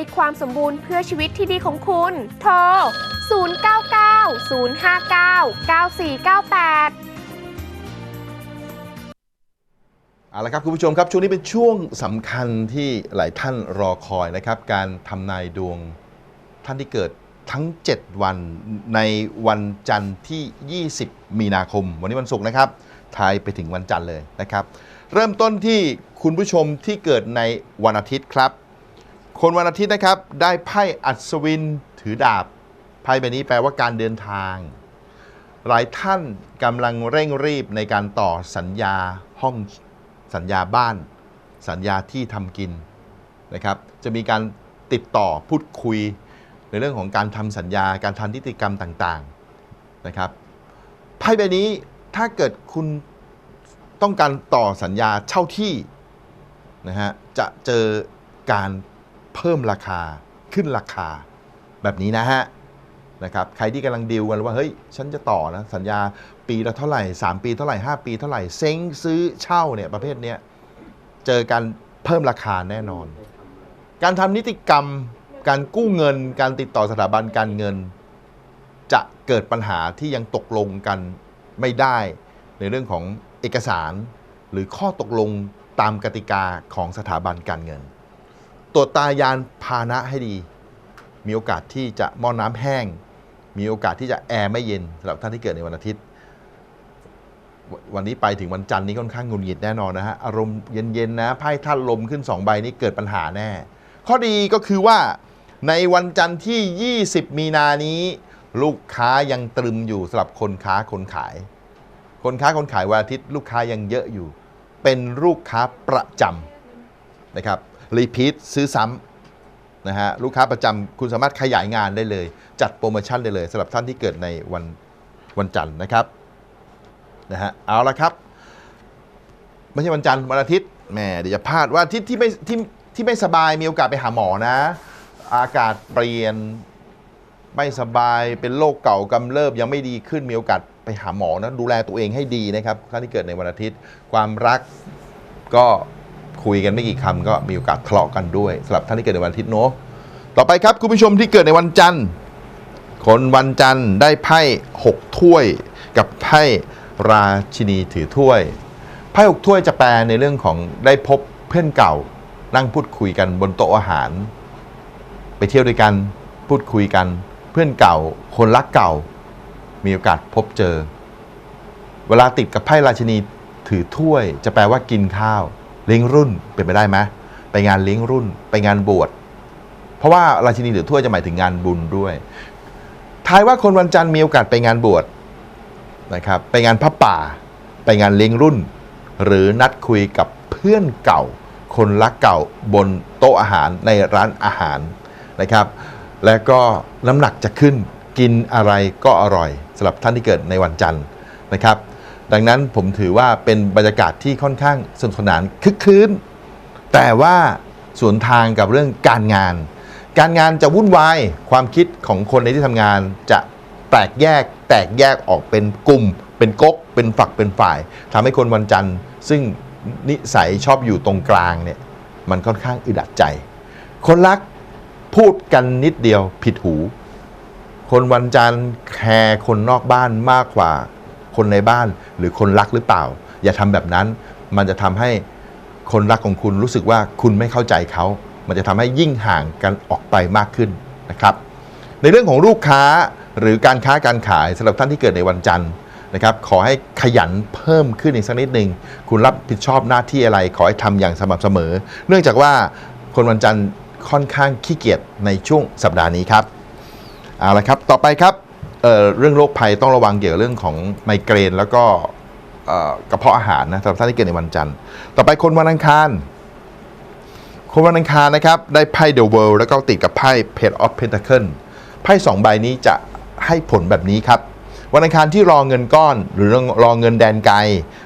ให้ความสมบูรณ์เพื่อชีวิตที่ดีของคุณ โทร 099 059 9498เอาละครับคุณผู้ชมครับช่วงนี้เป็นช่วงสำคัญที่หลายท่านรอคอยนะครับ การทำนายดวงท่านที่เกิดทั้ง 7 วันในวันจันทร์ที่ 20 มีนาคม วันนี้วันศุกร์นะครับทายไปถึงวันจันทร์เลยนะครับ เริ่มต้นที่คุณผู้ชมที่เกิดในวันอาทิตย์ครับ คนวันอาทิตย์นะครับ ได้ไพ่อัศวินถือดาบ ไพ่ใบนี้แปลว่าการเดินทาง หลายท่านกำลังเร่งรีบในการต่อสัญญาห้องสัญญาบ้าน สัญญาที่ทำกินนะครับ จะมีการติดต่อพูดคุย ในเรื่องของการทำสัญญาการทำนิติกรรมต่างๆนะครับไพ่ใบนี้ถ้าเกิดคุณต้องการต่อสัญญาเช่าที่นะฮะจะเจอการ เพิ่มราคาขึ้นราคาแบบนี้นะฮะนะครับใครที่กำลังดีลกันว่าเฮ้ยฉันจะต่อนะสัญญาปีละเท่าไหร่ 3 ปีเท่าไหร่ 5 ปีเท่าไหร่เซ้งซื้อเช่าเนี่ยประเภทเนี้ยเจอการเพิ่มราคาแน่นอน การทำนิติกรรมการกู้เงิน การติดต่อสถาบันการเงิน จะเกิดปัญหาที่ยังตกลงกันไม่ได้ ในเรื่องของเอกสาร หรือข้อตกลงตามกติกาของสถาบันการเงิน ตรวจตายานพาหนะให้ดี มีโอกาสที่จะหม้อน้ำแห้ง มีโอกาสที่จะแอร์ไม่เย็นสำหรับท่านที่เกิดในวันอาทิตย์ วันนี้ไปถึงวันจันทร์นี้ค่อนข้างงุนหงิดแน่นอนนะฮะอารมณ์เย็นๆนะไพ่ท่านลมขึ้น 2 ใบนี้เกิดปัญหาแน่ ข้อดีก็คือว่าในวันจันทร์ที่ 20 มีนานี้ ลูกค้ายังตรึมอยู่สำหรับคนค้าคนขาย คนค้าคนขายวันอาทิตย์ ลูกค้ายังเยอะอยู่ เป็นลูกค้าประจำนะครับ รีพีทซื้อซ้ำนะฮะลูกค้าประจำคุณสามารถขยายงานได้เลย จัดโปรโมชั่นได้เลยสำหรับท่านที่เกิดในวันวันจันทร์นะครับนะฮะเอาละครับไม่ใช่วันจันทร์วันอาทิตย์แหมเดี๋ยวจะพลาดว่าทิตย์ที่ไม่ที่ที่ไม่สบายมีโอกาสไปหาหมอนะ อากาศเปลี่ยนไม่สบายเป็นโรคเก่ากำเริบยังไม่ดีขึ้นมีโอกาสไปหาหมอนะดูแลตัวเองให้ดีนะครับท่านที่เกิดในวันอาทิตย์ ความรักก็ คุยกันไม่กี่คำก็มีโอกาสทะเลาะกันด้วยสำหรับท่านที่เกิดในวันอาทิตย์เนาะต่อไปครับคุณผู้ชมที่เกิดในวันจันทร์ คนวันจันทร์ได้ไพ่หกถ้วยกับไพ่ราชินีถือถ้วยไพ่หกถ้วยจะแปลในเรื่องของได้พบเพื่อนเก่า นั่งพูดคุยกันบนโต๊ะอาหาร ไปเที่ยวด้วยกันพูดคุยกัน เพื่อนเก่า คนรักเก่า มีโอกาสพบเจอ เวลาติดกับไพ่ราชินีถือถ้วย จะแปลว่ากินข้าว เลี้ยงรุ่นเป็นไปได้ไหมไปงานเลี้ยงรุ่น ไปงานบวชเพราะว่าราชินีถือถ้วยจะหมายถึงงานบุญด้วยทายว่าคนวันจันทร์มีโอกาสไปงานบวชนะครับ ไปงานพระป่า ไปงานเลี้ยงรุ่น หรือนัดคุยกับเพื่อนเก่า คนรักเก่าบนโต๊ะอาหารในร้านอาหารนะครับ และก็น้ำหนักจะขึ้นกินอะไรก็อร่อยสำหรับท่านที่เกิดในวันจันทร์นะครับ ดังนั้นผมถือว่าเป็นบรรยากาศที่ค่อนข้างสนุกสนานคึกคืนแต่ว่าสวนทางกับเรื่องการงาน การงานจะวุ่นวายความคิดของคนในที่ทำงานจะแตกแยกแตกแยกออกเป็นกลุ่ม เป็นก๊กเป็นฝักเป็นฝ่ายทำให้คนวันจันทร์ ซึ่งนิสัยชอบอยู่ตรงกลางเนี่ยมันค่อนข้างอึดอัดใจ คนรักพูดกันนิดเดียวผิดหู คนวันจันทร์แคร์คนนอกบ้านมากกว่า คนในบ้านหรือคนรักหรือเปล่า อย่าทำแบบนั้น มันจะทำให้คนรักของคุณรู้สึกว่าคุณไม่เข้าใจเขา มันจะทำให้ยิ่งห่างกันออกไปมากขึ้นนะครับ ในเรื่องของลูกค้าหรือการค้าการขายสำหรับท่านที่เกิดในวันจันทร์นะครับขอให้ขยันเพิ่มขึ้นอีกสักนิดหนึ่งคุณรับผิดชอบหน้าที่อะไร ขอให้ทำอย่างสม่ำเสมอ เนื่องจากว่าคนวันจันทร์ค่อนข้างขี้เกียจในช่วงสัปดาห์นี้ครับเอาละครับ ต่อไปครับ เเรื่องโรคภัยต้องระวังเกี่ยวกับเรื่องของไมเกรนแล้วก็กระเพาะอาหารนะสำหรับท่านที่เกิดในวันจันทร์ ต่อไปคนวันอังคาร คนวันอังคารนะครับ ได้ไพ่ The World แล้วก็ติดกับไพ่ Page of Pentacle ไพ่สองใบนี้จะให้ผลแบบนี้ครับ วันอังคารที่รอเงินก้อน หรือรอเงินแดนไกล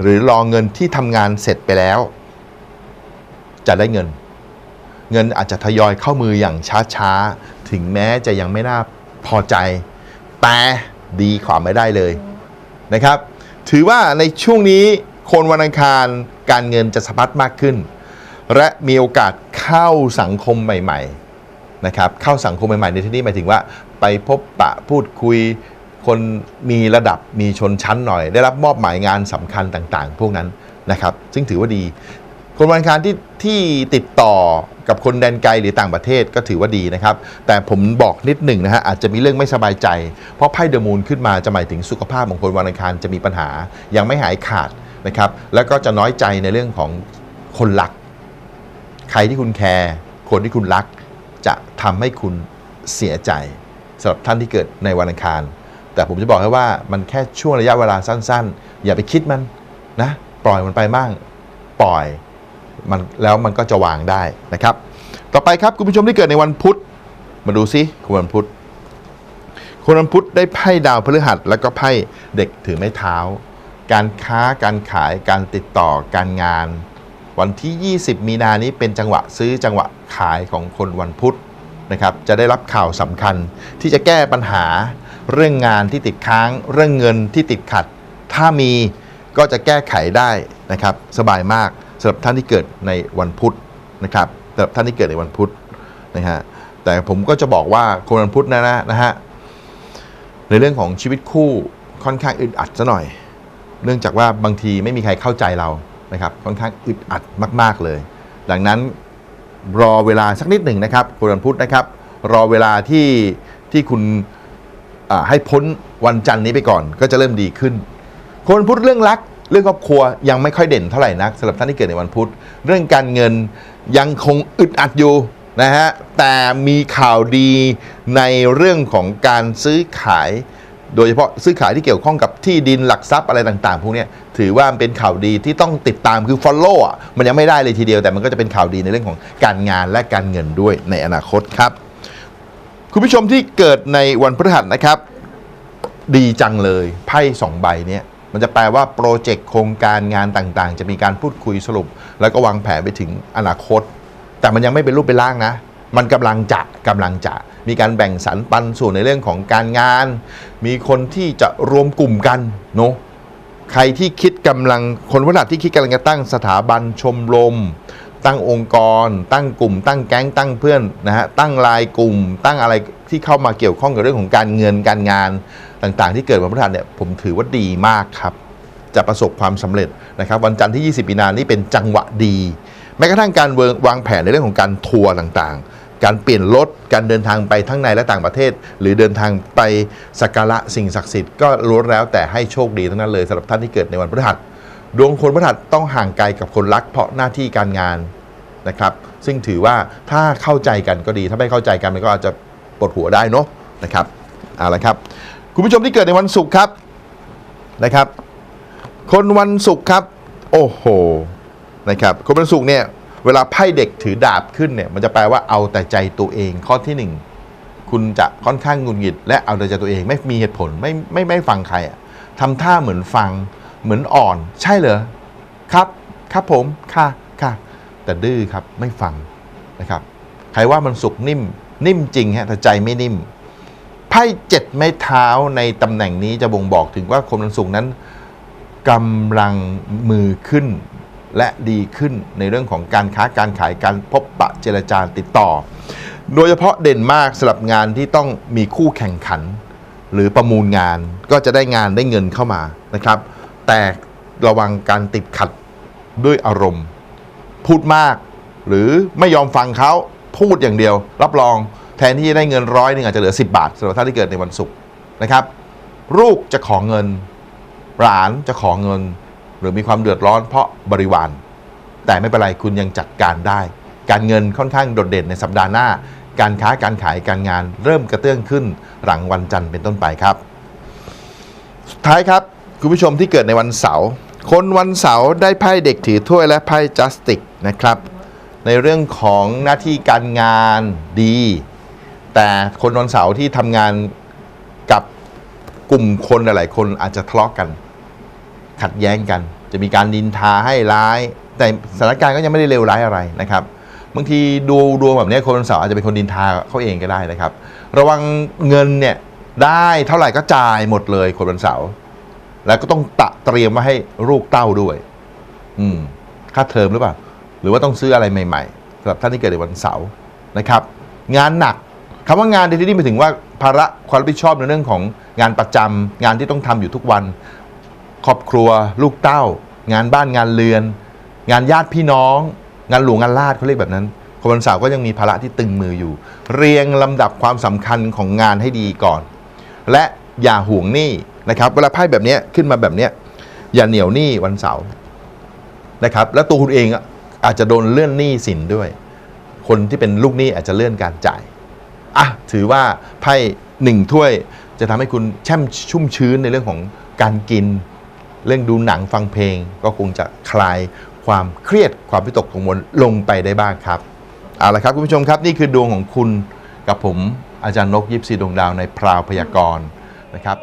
หรือรอเงินที่ทำงานเสร็จไปแล้ว จะได้เงิน เงินอาจจะทยอยเข้ามืออย่างช้าๆ ถึงแม้จะยังไม่น่าพอใจ แต่ดีกว่าไม่ได้เลยนะครับ ถือว่าในช่วงนี้คนวันอังคารการเงินจะสะพัดมากขึ้น และมีโอกาสขเข้าสังคมใหม่ๆนะครับเข้าสังคมใหม่ๆในที่นี้หมายถึงว่า ไปพบปะพูดคุยคนมีระดับมีชนชั้นหน่อย ได้รับมอบหมายงานสำคัญต่างๆ พวกนั้นนะครับ ซึ่งถือว่าดี คนวันอังคารที่ที่ติดต่อกับคนแดนไกลหรือต่างประเทศก็ถือว่าดีนะครับ แต่ผมบอกนิดหนึ่งนะฮะอาจจะมีเรื่องไม่สบายใจ เพราะไพ่เดอะมูนขึ้นมาจะหมายถึงสุขภาพของคนวันอังคารจะมีปัญหา ยังไม่หายขาดนะครับ แล้วก็จะน้อยใจในเรื่องของคนรัก ใครที่คุณแคร์คนที่คุณรัก จะทำให้คุณเสียใจสำหรับท่านที่เกิดในวันอังคาร แต่ผมจะบอกให้ว่ามันแค่ช่วงระยะเวลาสั้น ๆ อย่าไปคิดมันนะ ปล่อยมันไปบ้างปล่อย มันแล้วมันก็จะวางได้นะครับ ต่อไปครับคุณผู้ชมที่เกิดในวันพุธมาดูซิคุณวันพุธคนวันพุธได้ไพ่ดาวพฤหัส แล้วก็ไพ่เด็กถือไม้เท้า การค้าการขายการติดต่อการงาน วันที่ 20 มีนานี้เป็นจังหวะซื้อจังหวะขายของคนวันพุธนะครับจะได้รับข่าวสำคัญที่จะแก้ปัญหาเรื่องงานที่ติดค้าง เรื่องเงินที่ติดขัด ถ้ามีก็จะแก้ไขได้นะครับ สบายมาก สำหรับท่านที่เกิดในวันพุธนะครับสำหรับท่านที่เกิดในวันพุธนะฮะแต่ผมก็จะบอกว่าคนวันพุธนะนะนะฮะในเรื่องของชีวิตคู่ค่อนข้างอึดอัดซะหน่อย เนื่องจากว่าบางทีไม่มีใครเข้าใจเรานะครับค่อนข้างอึดอัดมาก ๆเลย ดังนั้นรอเวลาสักนิดหนึ่งนะครับคุณวันพุธนะครับ รอเวลาที่ที่คุณให้พ้นวันจันทร์นี้ไปก่อน ก็จะเริ่มดีขึ้น คนพุธเรื่องรัก เรื่องครอบครัวยังไม่ค่อยเด่นเท่าไหร่นักสำหรับท่านที่เกิดในวันพุธ เรื่องการเงินยังคงอึดอัดอยู่นะฮะแต่มีข่าวดีในเรื่องของการซื้อขาย โดยเฉพาะซื้อขายที่เกี่ยวข้องกับที่ดินหลักทรัพย์อะไรต่างๆ พวกนี้ถือว่าเป็นข่าวดีที่ต้องติดตามคือ follow อะมันยังไม่ได้เลยทีเดียวแต่มันก็จะเป็นข่าวดีในเรื่องของการงานและการเงินด้วยในอนาคตครับ คุณผู้ชมที่เกิดในวันพฤหัสนะครับ ดีจังเลยไพ่สองใบเนี้ย มันจะแปลว่าโปรเจกต์โครงการงานต่างๆ จะมีการพูดคุยสรุป แล้วก็วางแผนไปถึงอนาคต แต่มันยังไม่เป็นรูปเป็นร่างนะ มันกำลังจะกำลังจะมีการแบ่งสรรปันส่วนในเรื่องของการงาน มีคนที่จะรวมกลุ่มกันเนาะใครที่คิดกำลังคนวัฒนที่คิดกำลังจะตั้งสถาบันชมรม ตั้งองค์กร ตั้งกลุ่ม ตั้งแก๊งตั้งเพื่อนนะฮะตั้งลายกลุ่ม ตั้งอะไรที่เข้ามาเกี่ยวข้องกับเรื่องของการเงินการงานต่างๆ ที่เกิดวันพฤหัสเนี่ยผมถือว่าดีมากครับ จะประสบความสำเร็จนะครับ วันจันทร์ที่ 20มีนานี่เป็นจังหวะดี แม้กระทั่งการววางแผนในเรื่องของการทัวร์ต่างๆการเปลี่ยนรถ การเดินทางไปทั้งในและต่างประเทศ หรือเดินทางไปสักการะสิ่งศักดิ์สิทธิ์ก็ล้วนแล้วแต่ให้โชคดีทั้งนั้นเลยสำหรับท่านที่เกิดในวันพฤหัส ดวงคนพฤหัสต้องห่างไกลกับคนรักเพราะหน้าที่การงาน นะครับ ซึ่งถือว่าถ้าเข้าใจกันก็ดี ถ้าไม่เข้าใจกันมันก็อาจจะปวดหัวได้เนาะนะครับเอาละครับ คุณผู้ชมที่เกิดในวันศุกร์ครับนะครับ คนวันศุกร์ครับ โอ้โหนะครับคนวันศุกร์เนี่ยเวลาไพ่เด็กถือดาบขึ้นเนี่ยมันจะแปลว่าเอาแต่ใจตัวเองข้อที่หนึ่งคุณจะค่อนข้างหงุนหงิด และเอาแต่ใจตัวเองไม่มีเหตุผลไม่ไม่ไม่ฟังใครอะทำท่าเหมือนฟังเหมือนอ่อน ใช่เหรอครับ ครับผมค่ะค่ะ แต่ดื้อครับไม่ฟังนะครับใครว่ามันสุกนิ่มนิ่มจริงฮะแต่ใจไม่นิ่มไพ่เจ็ดไม้เท้าในตำแหน่งนี้จะบ่งบอกถึงว่าคนวันศุกนั้นกำลังมือขึ้นและดีขึ้นในเรื่องของการค้าการขายการพบปะเจรจาติดต่อ โดยเฉพาะเด่นมากสำหรับงานที่ต้องมีคู่แข่งขัน หรือประมูลงานก็จะได้งานได้เงินเข้ามานะครับ แต่ระวังการติดขัดด้วยอารมณ์ พูดมาก หรือไม่ยอมฟังเขาพูดอย่างเดียว รับรองแทนที่จะได้เงินร้อยนึ่งอาจจะเหลือ 10 บาทสำหรับท่านที่เกิดในวันศุกร์นะครับ ลูกจะขอเงินหลานจะขอเงิน หรือมีความเดือดร้อนเพราะบริวาร แต่ไม่เป็นไรคุณยังจัดการได้ การเงินค่อนข้างโดดเด่นในสัปดาห์หน้า การค้าการขายการงานเริ่มกระเตื้องขึ้นหลังวันจันทร์เป็นต้นไปครับ สุดท้ายครับคุณผู้ชมที่เกิดในวันเสาร์ คนวันเสาร์ได้ไพ่เด็กถือถ้วยและไพ่จัสติกนะครับ ในเรื่องของหน้าที่การงานดี แต่คนวันเสาร์ที่ทำงานกับกลุ่มคนหลายๆคนอาจจะทะเลาะกัน ขัดแย้งกัน จะมีการดินทาให้ร้าย แต่สถานการณ์ก็ยังไม่ได้เลวร้ายอะไรนะครับบางทีดูดวงแบบนี้คนวันเสาร์อาจจะเป็นคนดินทาเขาเองก็ได้นะครับ ระวังเงินเนี่ยได้เท่าไหร่ก็จ่ายหมดเลยคนวันเสาร์ แล้วก็ต้องตะเตรียมมาให้ลูกเต้าด้วย อืม ค่าเทอมหรือเปล่า หรือว่าต้องซื้ออะไรใหม่ๆสำหรับท่านที่เกิดในวันเสาร์นะครับ งานหนักคำว่างานในที่นี้หมายถึงว่าภาระความรับผิดชอบในเรื่องของงานประจำงานที่ต้องทำอยู่ทุกวัน ครอบครัว ลูกเต้า งานบ้านงานเรือน งานญาติพี่น้อง งานหลวงงานลาดเขาเรียกแบบนั้นคนวันเสาร์ก็ยังมีภาระที่ตึงมืออยู่ เรียงลำดับความสำคัญของงานให้ดีก่อน และ อย่าห่วงหนี้นะครับ เวลาไพ่แบบนี้ขึ้นมาแบบนี้อย่าเหนียวหนี้วันเสาร์นะครับ แล้วตัวคุณเองอาจจะโดนเลื่อนหนี้สินด้วย คนที่เป็นลูกหนี้อาจจะเลื่อนการจ่ายอะถือว่าไพ่หนึ่งถ้วยจะทำให้คุณแช่มชุ่มชื้นในเรื่องของการกิน เรื่องดูหนังฟังเพลง ก็คงจะคลายความเครียดความวิตกกังวลลงไปได้บ้างครับเอาละครับคุณผู้ชมครับนี่คือดวงของคุณกับผมอาจารย์นกยิปซีดวงดาวในพราวพยากรณ์ นะครับ